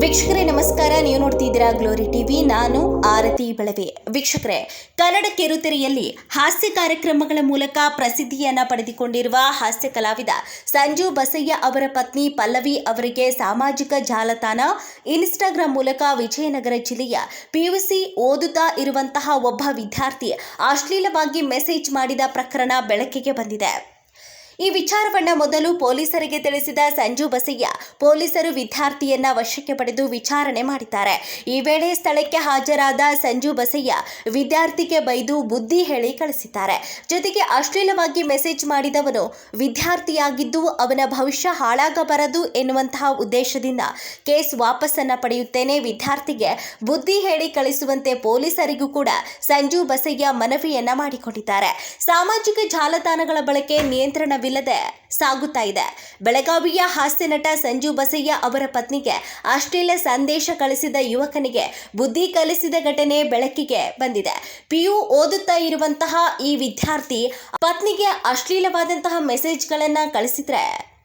ವೀಕ್ಷಕರೇ, ನಮಸ್ಕಾರ. ನೀವು ನೋಡ್ತಿದ್ದೀರಾ ಗ್ಲೋರಿ ಟಿವಿ. ನಾನು ಆರತಿ ಬೆಳವೆ. ವೀಕ್ಷಕರೇ, ಕನ್ನಡ ಕಿರುತೆರೆಯಲ್ಲಿ ಹಾಸ್ಯ ಕಾರ್ಯಕ್ರಮಗಳ ಮೂಲಕ ಪ್ರಸಿದ್ಧಿಯನ್ನ ಪಡೆದುಕೊಂಡಿರುವ ಹಾಸ್ಯ ಕಲಾವಿದ ಸಂಜು ಬಸಯ್ಯ ಅವರ ಪತ್ನಿ ಪಲ್ಲವಿ ಅವರಿಗೆ ಸಾಮಾಜಿಕ ಜಾಲತಾಣ ಇನ್ಸ್ಟಾಗ್ರಾಂ ಮೂಲಕ ವಿಜಯನಗರ ಜಿಲ್ಲೆಯ ಪಿಯುಸಿ ಓದುತ್ತಾ ಇರುವಂತಹ ಒಬ್ಬ ವಿದ್ಯಾರ್ಥಿ ಅಶ್ಲೀಲವಾಗಿ ಮೆಸೇಜ್ ಮಾಡಿದ ಪ್ರಕರಣ ಬೆಳಕಿಗೆ ಬಂದಿದೆ. ಈ ವಿಚಾರವನ್ನ ಮೊದಲು ಪೊಲೀಸರಿಗೆ ತಿಳಿಸಿದ ಸಂಜು ಬಸಯ್ಯ, ಪೊಲೀಸರು ವಿದ್ಯಾರ್ಥಿಯನ್ನ ವಶಕ್ಕೆ ಪಡೆದು ವಿಚಾರಣೆ ಮಾಡಿದ್ದಾರೆ. ಈ ವೇಳೆ ಸ್ಥಳಕ್ಕೆ ಹಾಜರಾದ ಸಂಜು ಬಸಯ್ಯ ವಿದ್ಯಾರ್ಥಿಗೆ ಬೈದು ಬುದ್ಧಿ ಹೇಳಿ ಕಳಿಸಿದ್ದಾರೆ. ಜೊತೆಗೆ ಅಶ್ಲೀಲವಾಗಿ ಮೆಸೇಜ್ ಮಾಡಿದವನು ವಿದ್ಯಾರ್ಥಿಯಾಗಿದ್ದು ಅವನ ಭವಿಷ್ಯ ಹಾಳಾಗಬಾರದು ಎನ್ನುವಂತಹ ಉದ್ದೇಶದಿಂದ ಕೇಸ್ ವಾಪಸ್ಸನ್ನ ಪಡೆಯುತ್ತೇನೆ ವಿದ್ಯಾರ್ಥಿಗೆ ಬುದ್ಧಿ ಹೇಳಿ ಕಳಿಸುವಂತೆ ಪೊಲೀಸರಿಗೂ ಕೂಡ ಸಂಜು ಬಸಯ್ಯ ಮನವಿಯನ್ನ ಮಾಡಿಕೊಂಡಿದ್ದಾರೆ. ಸಾಮಾಜಿಕ ಜಾಲತಾಣಗಳ ಬಳಕೆ ನಿಯಂತ್ರಣವಿಲ್ಲದೆ ಸಾಗುತ್ತಾ ಇದೆ. ಬೆಳಗಾವಿಯ ಹಾಸ್ಯ ನಟ ಸಂಜು ಬಸಯ್ಯ ಅವರ ಪತ್ನಿಗೆ ಆಸ್ಟ್ರೇಲಿಯಾ ಸಂದೇಶ ಕಳಿಸಿದ ಯುವಕನಿಗೆ ಬುದ್ಧಿ ಕಲಿಸಿದ ಘಟನೆ ಬೆಳಕಿಗೆ ಬಂದಿದೆ. ಪಿಯು ಓದುತ್ತಾ ಇರುವಂತಹ ಈ ವಿದ್ಯಾರ್ಥಿ ಪತ್ನಿಗೆ ಅಶ್ಲೀಲವಾದಂತಹ ಮೆಸೇಜ್ಗಳನ್ನು ಕಳಿಸಿದ್ರೆ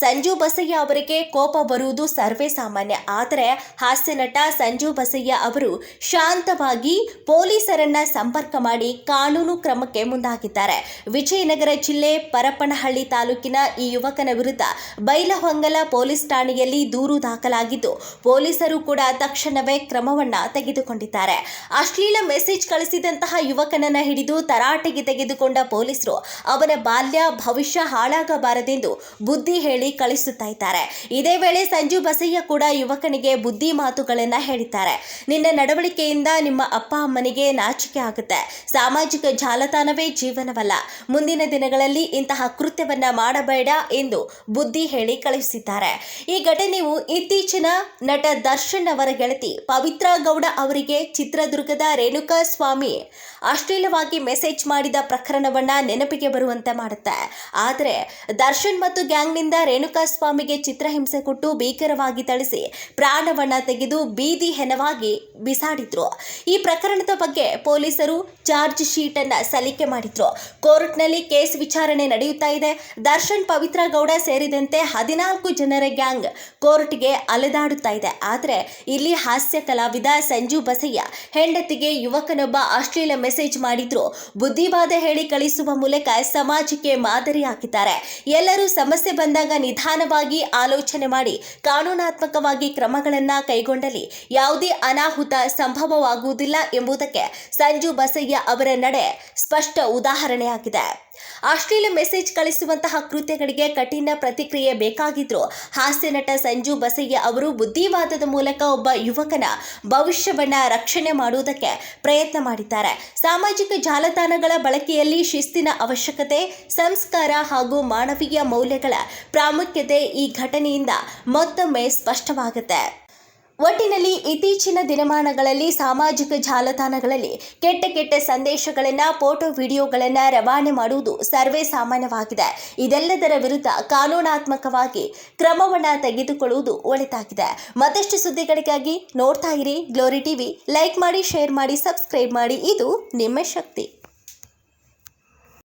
ಸಂಜು ಬಸಯ್ಯ ಅವರಿಗೆ ಕೋಪ ಬರುವುದು ಸರ್ವೇ ಸಾಮಾನ್ಯ. ಆದರೆ ಹಾಸ್ಯ ನಟ ಸಂಜು ಬಸಯ್ಯ ಅವರು ಶಾಂತವಾಗಿ ಪೊಲೀಸರನ್ನ ಸಂಪರ್ಕ ಮಾಡಿ ಕಾನೂನು ಕ್ರಮಕ್ಕೆ ಮುಂದಾಗಿದ್ದಾರೆ. ವಿಜಯನಗರ ಜಿಲ್ಲೆ ಪರಪನಹಳ್ಳಿ ತಾಲೂಕಿನ ಈ ಯುವಕನ ವಿರುದ್ಧ ಬೈಲಹೊಂಗಲ ಪೊಲೀಸ್ ಠಾಣೆಯಲ್ಲಿ ದೂರು ದಾಖಲಾಗಿದ್ದು, ಪೊಲೀಸರು ಕೂಡ ತಕ್ಷಣವೇ ಕ್ರಮವನ್ನ ತೆಗೆದುಕೊಂಡಿದ್ದಾರೆ. ಅಶ್ಲೀಲ ಮೆಸೇಜ್ ಕಳಿಸಿದಂತಹ ಯುವಕನನ್ನ ಹಿಡಿದು ತರಾಟೆಗೆ ತೆಗೆದುಕೊಂಡ ಪೊಲೀಸರು ಅವನ ಬಾಲ್ಯ, ಭವಿಷ್ಯ ಹಾಳಾಗಬಾರದೆಂದು ಬುದ್ಧಿ ಹೇಳಿ ಕಳಿಸುತ್ತಾ ಇದ್ದಾರೆ. ಇದೇ ವೇಳೆ ಸಂಜು ಬಸಯ್ಯ ಕೂಡ ಯುವಕನಿಗೆ ಬುದ್ಧಿ ಮಾತುಗಳನ್ನ ಹೇಳಿದ್ದಾರೆ. ನಿನ್ನ ನಡವಳಿಕೆಯಿಂದ ನಿಮ್ಮ ಅಪ್ಪ ಅಮ್ಮನಿಗೆ ನಾಚಿಕೆ ಆಗುತ್ತೆ. ಸಾಮಾಜಿಕ ಜಾಲತಾಣವೇ ಜೀವನವಲ್ಲ. ಮುಂದಿನ ದಿನಗಳಲ್ಲಿ ಇಂತಹ ಕೃತ್ಯವನ್ನ ಮಾಡಬೇಡ ಎಂದು ಬುದ್ಧಿ ಹೇಳಿ ಕಳುಹಿಸಿದ್ದಾರೆ ಈ ಘಟನೆಯು ಇತ್ತೀಚಿನ ನಟ ದರ್ಶನ್ ಅವರ ಗೆಳತಿ ಪವಿತ್ರ ಗೌಡ ಅವರಿಗೆ ಚಿತ್ರದುರ್ಗದ ರೇಣುಕಾ ಸ್ವಾಮಿ ಅಶ್ಲೀಲವಾಗಿ ಮೆಸೇಜ್ ಮಾಡಿದ ಪ್ರಕರಣವನ್ನ ನೆನಪಿಗೆ ಬರುವಂತೆ ಮಾಡುತ್ತೆ. ಆದರೆ ದರ್ಶನ್ ಮತ್ತು ಗ್ಯಾಂಗ್ನಿಂದ ರೇಣುಕಾ ಸ್ವಾಮಿಗೆ ಚಿತ್ರಹಿಂಸೆ ಕೊಟ್ಟು ಭೀಕರವಾಗಿ ಥಳಿಸಿ ಪ್ರಾಣವನ್ನ ತೆಗೆದು ಬೀದಿ ಹೆನವಾಗಿ ಬಿಸಾಡಿದ್ರು. ಈ ಪ್ರಕರಣದ ಬಗ್ಗೆ ಪೊಲೀಸರು ಚಾರ್ಜ್ ಶೀಟ್ ಅನ್ನ ಸಲ್ಲಿಕೆ ಮಾಡಿದ್ರು. ಕೋರ್ಟ್ನಲ್ಲಿ ಕೇಸ್ ವಿಚಾರಣೆ ನಡೆಯುತ್ತಾ ಇದೆ. ದರ್ಶನ್ ಪವಿತ್ರ ಗೌಡ ಸೇರಿದಂತೆ ಹದಿನಾಲ್ಕು ಜನರ ಗ್ಯಾಂಗ್ ಕೋರ್ಟ್ಗೆ ಅಲೆದಾಡುತ್ತಾ ಇದೆ. ಆದರೆ ಇಲ್ಲಿ ಹಾಸ್ಯ ಕಲಾವಿದ ಸಂಜು ಬಸಯ್ಯ ಹೆಂಡತಿಗೆ ಯುವಕನೊಬ್ಬ ಅಶ್ಲೀಲ ಮೆಸೇಜ್ ಮಾಡಿದ್ರು. ಬುದ್ಧಿವಾದ ಹೇಳಿ ಕಳಿಸುವ ಮೂಲಕ ಸಮಾಜಕ್ಕೆ ಮಾದರಿಯಾಗಿದ್ದಾರೆ. ಎಲ್ಲರೂ ಸಮಸ್ಯೆ ಬಂದಾಗ ನಿಧಾನವಾಗಿ ಆಲೋಚನೆ ಮಾಡಿ ಕಾನೂನಾತ್ಮಕವಾಗಿ ಕ್ರಮಗಳನ್ನು ಕೈಗೊಂಡಲ್ಲಿ ಯಾವುದೇ ಅನಾಹುತ ಸಂಭವವಾಗುವುದಿಲ್ಲ ಎಂಬುದಕ್ಕೆ ಸಂಜು ಬಸಯ್ಯ ಅವರ ನಡೆ ಸ್ಪಷ್ಟ ಉದಾಹರಣೆಯಾಗಿದೆ. ಅಶ್ಲೀಲ ಮೆಸೇಜ್ ಕಳಿಸುವಂತಹ ಕೃತ್ಯಗಳಿಗೆ ಕಠಿಣ ಪ್ರತಿಕ್ರಿಯೆ ಬೇಕಾಗಿದ್ರು. ಹಾಸ್ಯ ನಟ ಸಂಜು ಬಸಯ್ಯ ಅವರು ಬುದ್ಧಿವಾದದ ಮೂಲಕ ಒಬ್ಬ ಯುವಕನ ಭವಿಷ್ಯವನ್ನ ರಕ್ಷಣೆ ಮಾಡುವುದಕ್ಕೆ ಪ್ರಯತ್ನ ಮಾಡಿದ್ದಾರೆ. ಸಾಮಾಜಿಕ ಜಾಲತಾಣಗಳ ಬಳಕೆಯಲ್ಲಿ ಶಿಸ್ತಿನ ಅವಶ್ಯಕತೆ, ಸಂಸ್ಕಾರ ಹಾಗೂ ಮಾನವೀಯ ಮೌಲ್ಯಗಳ ಪ್ರಾಮುಖ್ಯತೆ ಈ ಘಟನೆಯಿಂದ ಮತ್ತೊಮ್ಮೆ ಸ್ಪಷ್ಟವಾಗುತ್ತೆ. ಒಟ್ಟಿನಲ್ಲಿ ಇತ್ತೀಚಿನ ದಿನಮಾನಗಳಲ್ಲಿ ಸಾಮಾಜಿಕ ಜಾಲತಾಣಗಳಲ್ಲಿ ಕೆಟ್ಟ ಕೆಟ್ಟ ಸಂದೇಶಗಳನ್ನು, ಫೋಟೋ ವಿಡಿಯೋಗಳನ್ನು ರವಾನೆ ಮಾಡುವುದು ಸರ್ವೇ ಸಾಮಾನ್ಯವಾಗಿದೆ. ಇದೆಲ್ಲದರ ವಿರುದ್ಧ ಕಾನೂನಾತ್ಮಕವಾಗಿ ಕ್ರಮವನ್ನು ತೆಗೆದುಕೊಳ್ಳುವುದು ಒಳಿತಾಗಿದೆ. ಮತ್ತಷ್ಟು ಸುದ್ದಿಗಳಿಗಾಗಿ ನೋಡ್ತಾ ಇರಿ. Glory TV. ಲೈಕ್ ಮಾಡಿ, ಶೇರ್ ಮಾಡಿ, ಸಬ್ಸ್ಕ್ರೈಬ್ ಮಾಡಿ. ಇದು ನಿಮ್ಮ ಶಕ್ತಿ.